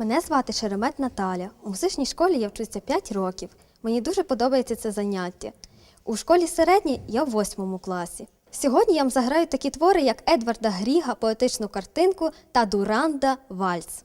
Мене звати Шеремет Наталя. У музичній школі я вчуся 5 років. Мені дуже подобається це заняття. У школі середній я в восьмому класі. Сьогодні я вам заграю такі твори, як Едварда Гріга, поетичну картинку та Дуранда Вальс.